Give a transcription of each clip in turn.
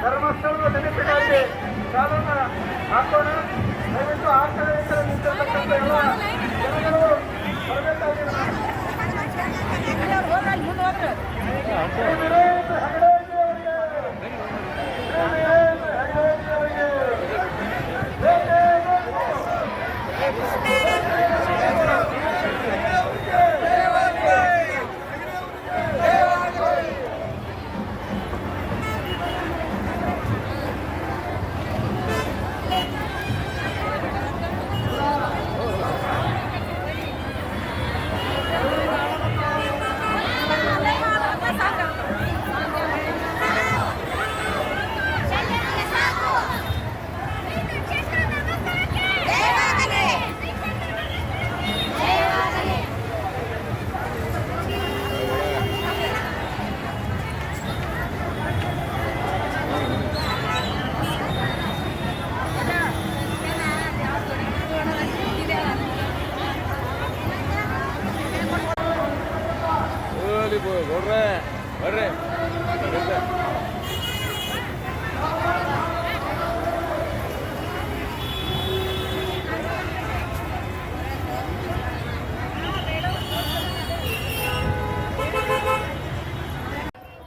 ಧರ್ಮಸ್ಥಳದ ನೆನಪಿಗಾಗಿ ಸಾಲನ್ನ ಹಾಕೋಣ ದಯವಿಟ್ಟು ಆ ಕಡೆ ಈ ಕಡೆ ನಿಂತಿರ್ತಕ್ಕಂಥ ಎಲ್ಲ ಜನಗಳು ಬರಬೇಕಾಗಿ ಶ್ರೀ ವೀರೇಂದ್ರ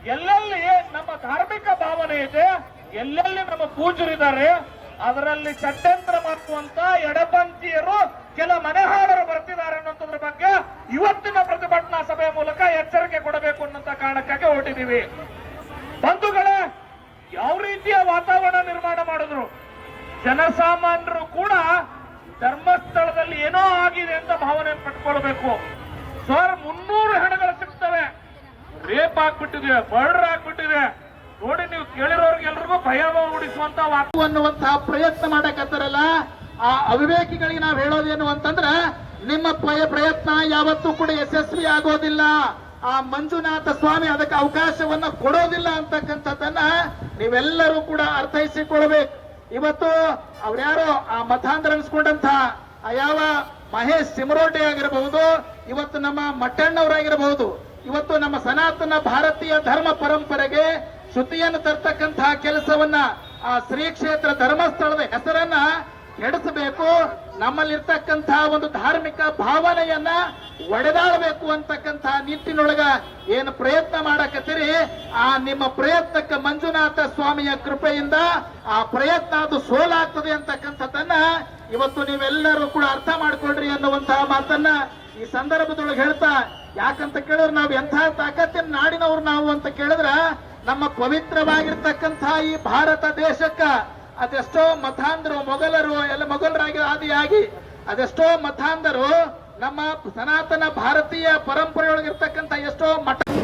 ಎಲ್ಲೆಲ್ಲಿ ನಮ್ಮ ಧಾರ್ಮಿಕ ಭಾವನೆ ಇದೆ ಎಲ್ಲೆಲ್ಲಿ ನಮ್ಮ ಪೂಜರಿದ್ದಾರೆ ಅದರಲ್ಲಿ ಷಡ್ಯಂತ್ರ ಮಾಡುವಂತ ಎಡಪಂಥೀಯರು ಕೆಲ ಮನೆಹಾಳರು ಬರ್ತಿದ್ದಾರೆ ಅನ್ನೋದ್ರ ಬಗ್ಗೆ ಇವತ್ತಿನ ಪ್ರತಿಭಟನಾ ಸಭೆಯ ಮೂಲಕ ಎಚ್ಚರಿಕೆ ಕೊಡಬೇಕು ಅನ್ನೋಂತ ಕಾರಣಕ್ಕಾಗಿ ಹೊರಟಿದ್ದೀವಿ. ಬಂಧುಗಳೇ, ಯಾವ ರೀತಿಯ ವಾತಾವರಣ ನಿರ್ಮಾಣ ಮಾಡಿದ್ರು? ಜನಸಾಮಾನ್ಯರು ಕೂಡ ಧರ್ಮಸ್ಥಳದಲ್ಲಿ ಏನೋ ಆಗಿದೆ ಅಂತ ಭಾವನೆ ಪಟ್ಕೊಳ್ಬೇಕು ಸರ್ ಮುನ್ನೂರು ಹೆಣಗಳು ಸಿಗ್ತವೆ. ರೇಪ್ ಆಗ್ಬಿಟ್ಟಿದೆ, ಮರ್ಡರ್ ಆಗ್ಬಿಟ್ಟಿದೆ. ನೋಡಿ ನೀವು ಕೇಳಿರೋರ್ಗೆಲ್ರಿಗೂ ಭಯ ಉಡಿಸುವಂತ ವಾಕು ಅನ್ನುವಂತಹ ಪ್ರಯತ್ನ ಮಾಡಕತ್ತಾರಲ್ಲ? ಆ ಅವಿವೇಕಿಗಳಿಗೆ ನಾವು ಹೇಳೋದೇನು ಅಂತಂದ್ರ ನಿಮ್ಮ ಪ್ರಯ- ಪ್ರಯತ್ನ ಯಾವತ್ತೂ ಕೂಡ ಯಶಸ್ವಿ ಆಗೋದಿಲ್ಲ. ಆ ಮಂಜುನಾಥ ಸ್ವಾಮಿ ಅದಕ್ಕೆ ಅವಕಾಶವನ್ನ ಕೊಡೋದಿಲ್ಲ ಅಂತಕ್ಕಂಥದ್ದನ್ನ ನೀವೆಲ್ಲರೂ ಕೂಡ ಅರ್ಥೈಸಿಕೊಳ್ಬೇಕು ಇವತ್ತು ಅವ್ರ್ಯಾರೋ ಆ ಮತಾಂತರ ಆ ಯಾವ ಮಹೇಶ್ ಸಿಮರೋಟೆ ಆಗಿರಬಹುದು, ಇವತ್ತು ನಮ್ಮ ಮಟ್ಟಣ್ಣವರಾಗಿರಬಹುದು, ಇವತ್ತು ನಮ್ಮ ಸನಾತನ ಭಾರತೀಯ ಧರ್ಮ ಪರಂಪರೆಗೆ ಶುದ್ಧಿಯನ್ನು ತರ್ತಕ್ಕಂತಹ ಕೆಲಸವನ್ನ ಆ ಶ್ರೀ ಕ್ಷೇತ್ರ ಧರ್ಮಸ್ಥಳದ ಹೆಸರನ್ನ ಕೆಡಿಸಬೇಕು. ನಮ್ಮಲ್ಲಿರ್ತಕ್ಕಂತಹ ಒಂದು ಧಾರ್ಮಿಕ ಭಾವನೆಯನ್ನ ಒಡೆದಾಡಬೇಕು ಅಂತಕ್ಕಂತಹ ನಿಟ್ಟಿನೊಳಗ ಏನು ಪ್ರಯತ್ನ ಮಾಡಕತ್ತೀರಿ? ಆ ನಿಮ್ಮ ಪ್ರಯತ್ನಕ್ಕೆ ಮಂಜುನಾಥ ಸ್ವಾಮಿಯ ಕೃಪೆಯಿಂದ ಆ ಪ್ರಯತ್ನ ಅದು ಸೋಲಾಗ್ತದೆ ಅಂತಕ್ಕಂಥದ್ದನ್ನ ಇವತ್ತು ನೀವೆಲ್ಲರೂ ಕೂಡ ಅರ್ಥ ಮಾಡ್ಕೊಳ್ರಿ ಅನ್ನುವಂತಹ ಮಾತನ್ನ ಈ ಸಂದರ್ಭದೊಳಗೆ ಹೇಳ್ತಾ, ಯಾಕಂತ ಕೇಳಿದ್ರೆ ನಾವು ಎಂಥ ತಾಕತ್ತಿನ ನಾಡಿನವ್ರು ನಾವು ಅಂತ ಕೇಳಿದ್ರ ನಮ್ಮ ಪವಿತ್ರವಾಗಿರ್ತಕ್ಕಂತಹ ಈ ಭಾರತ ದೇಶಕ್ಕ ಅದೆಷ್ಟೋ ಮತಾಂಧರು ಮೊಘಲರು ಎಲ್ಲ ಮೊಘಲರಾಗಿ ಆದಿಯಾಗಿ ಅದೆಷ್ಟೋ ಮತಾಂಧರು ನಮ್ಮ ಸನಾತನ ಭಾರತೀಯ ಪರಂಪರೆಯೊಳಗಿರ್ತಕ್ಕಂಥ ಎಷ್ಟೋ ಮಠ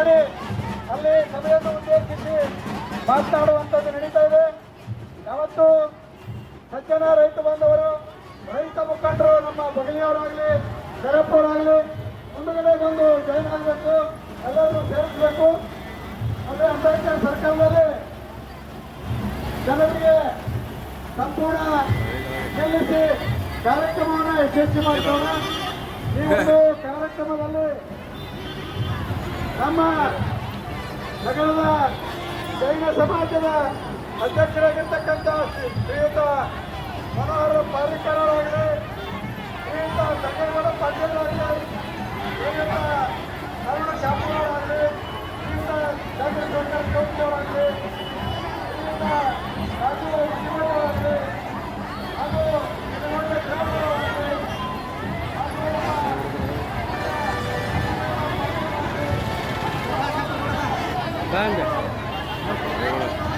ಮಾಡಿ ಅಲ್ಲಿ ಸಭೆಯನ್ನು ಉದ್ದೇಶಿಸಿ ಮಾತನಾಡುವಂಥದ್ದು ನಡೀತಾ ಇದೆ. ಯಾವತ್ತು ಸಜ್ಜನ, ರೈತ ಬಂದವರು ರೈತ ಮುಖಂಡರು ನಮ್ಮ ಬಗಲಿಯವರಾಗಲಿ ಶರಪ್ಪವರಾಗಲಿ ಮುಂದುಗಡೆ ಬಂದು ಜಾಯಿನ್ ಆಗಬೇಕು ಎಲ್ಲರೂ ಸೇರಿಸಬೇಕು. ಅಂದರೆ ಅಂಬೇಡ್ಕರ್ ಸರ್ಕಾರದಲ್ಲಿ ಜನರಿಗೆ ಸಂಪೂರ್ಣ ನಿಲ್ಲಿಸಿ ಕಾರ್ಯಕ್ರಮವನ್ನು ಯಶಸ್ವಿ ಮಾಡ್ತಾರೆ ಈ ಒಂದು ಕಾರ್ಯಕ್ರಮದಲ್ಲಿ ನಮ್ಮ ನಗರದ ಜೈನ ಸಮಾಜದ ಅಧ್ಯಕ್ಷರಾಗಿರ್ತಕ್ಕಂಥ ಶ್ರೀ- ಶ್ರೀಯುತ 干，的。